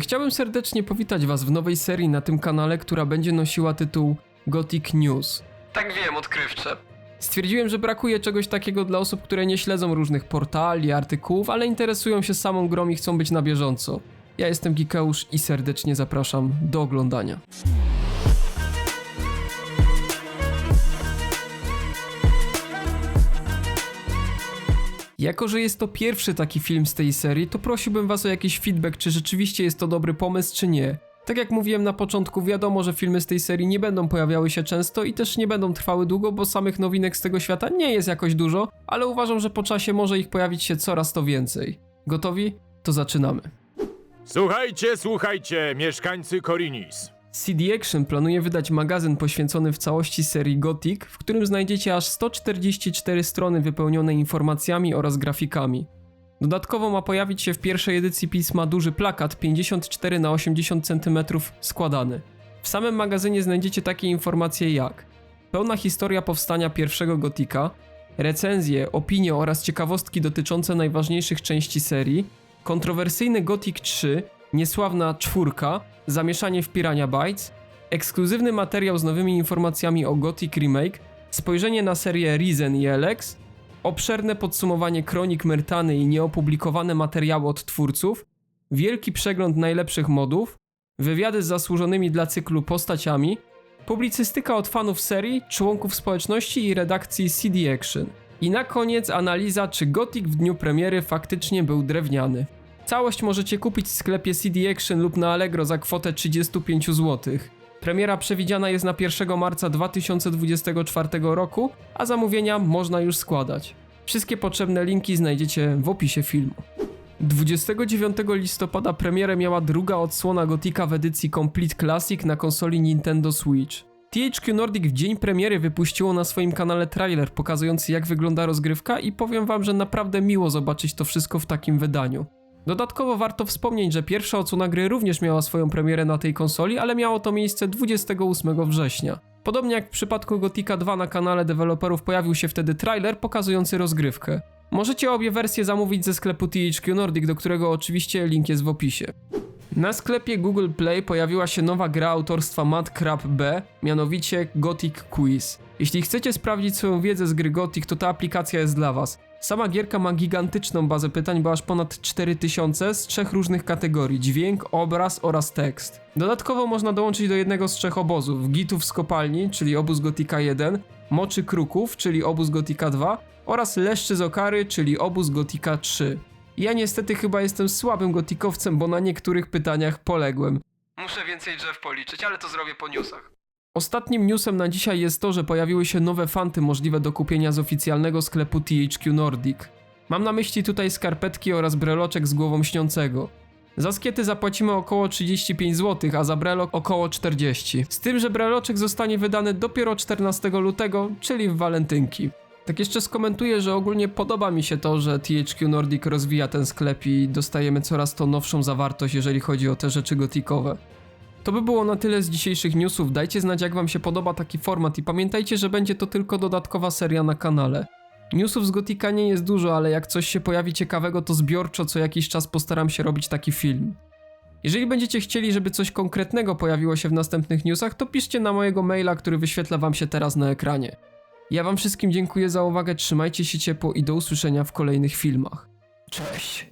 Chciałbym serdecznie powitać Was w nowej serii na tym kanale, która będzie nosiła tytuł Gothic News. Tak wiem, odkrywcze. Stwierdziłem, że brakuje czegoś takiego dla osób, które nie śledzą różnych portali, artykułów, ale interesują się samą grą i chcą być na bieżąco. Ja jestem Gikeusz i serdecznie zapraszam do oglądania. Jako, że jest to pierwszy taki film z tej serii, to prosiłbym was o jakiś feedback, czy rzeczywiście jest to dobry pomysł, czy nie. Tak jak mówiłem na początku, wiadomo, że filmy z tej serii nie będą pojawiały się często i też nie będą trwały długo, bo samych nowinek z tego świata nie jest jakoś dużo, ale uważam, że po czasie może ich pojawić się coraz to więcej. Gotowi? To zaczynamy. Słuchajcie, słuchajcie, mieszkańcy Korinis. CD Action planuje wydać magazyn poświęcony w całości serii Gothic, w którym znajdziecie aż 144 strony wypełnione informacjami oraz grafikami. Dodatkowo ma pojawić się w pierwszej edycji pisma duży plakat 54 na 80 cm składany. W samym magazynie znajdziecie takie informacje jak pełna historia powstania pierwszego Gotika, recenzje, opinie oraz ciekawostki dotyczące najważniejszych części serii, kontrowersyjny Gothic 3, niesławna czwórka, zamieszanie w Pirania Bytes, ekskluzywny materiał z nowymi informacjami o Gothic Remake, spojrzenie na serię Risen i Alex, obszerne podsumowanie kronik Myrtany i nieopublikowane materiały od twórców, wielki przegląd najlepszych modów, wywiady z zasłużonymi dla cyklu postaciami, publicystyka od fanów serii, członków społeczności i redakcji CD Action. I na koniec analiza, czy Gothic w dniu premiery faktycznie był drewniany. Całość możecie kupić w sklepie CD Action lub na Allegro za kwotę 35 zł. Premiera przewidziana jest na 1 marca 2024 roku, a zamówienia można już składać. Wszystkie potrzebne linki znajdziecie w opisie filmu. 29 listopada premierę miała druga odsłona Gotika w edycji Complete Classic na konsoli Nintendo Switch. THQ Nordic w dzień premiery wypuściło na swoim kanale trailer pokazujący jak wygląda rozgrywka i powiem wam, że naprawdę miło zobaczyć to wszystko w takim wydaniu. Dodatkowo warto wspomnieć, że pierwsza odsłona gry również miała swoją premierę na tej konsoli, ale miało to miejsce 28 września. Podobnie jak w przypadku Gotika 2 na kanale deweloperów pojawił się wtedy trailer pokazujący rozgrywkę. Możecie obie wersje zamówić ze sklepu THQ Nordic, do którego oczywiście link jest w opisie. Na sklepie Google Play pojawiła się nowa gra autorstwa Mad Crab B, mianowicie Gothic Quiz. Jeśli chcecie sprawdzić swoją wiedzę z gry Gothic, to ta aplikacja jest dla Was. Sama gierka ma gigantyczną bazę pytań, bo aż ponad 4000 z trzech różnych kategorii: dźwięk, obraz oraz tekst. Dodatkowo można dołączyć do jednego z trzech obozów: Gitów z kopalni, czyli obóz Gotika 1, Moczy Kruków, czyli obóz Gotika 2 oraz Leszczy z Okary, czyli obóz Gotika 3. Ja niestety chyba jestem słabym gotikowcem, bo na niektórych pytaniach poległem. Muszę więcej drzew policzyć, ale to zrobię po newsach. Ostatnim newsem na dzisiaj jest to, że pojawiły się nowe fanty możliwe do kupienia z oficjalnego sklepu THQ Nordic. Mam na myśli tutaj skarpetki oraz breloczek z głową śniącego. Za skiety zapłacimy około 35 zł, a za brelok około 40. Z tym, że breloczek zostanie wydany dopiero 14 lutego, czyli w walentynki. Tak jeszcze skomentuję, że ogólnie podoba mi się to, że THQ Nordic rozwija ten sklep i dostajemy coraz to nowszą zawartość, jeżeli chodzi o te rzeczy gotikowe. To by było na tyle z dzisiejszych newsów. Dajcie znać, jak Wam się podoba taki format i pamiętajcie, że będzie to tylko dodatkowa seria na kanale. Newsów z Gotika nie jest dużo, ale jak coś się pojawi ciekawego, to zbiorczo co jakiś czas postaram się robić taki film. Jeżeli będziecie chcieli, żeby coś konkretnego pojawiło się w następnych newsach, to piszcie na mojego maila, który wyświetla Wam się teraz na ekranie. Ja Wam wszystkim dziękuję za uwagę, trzymajcie się ciepło i do usłyszenia w kolejnych filmach. Cześć!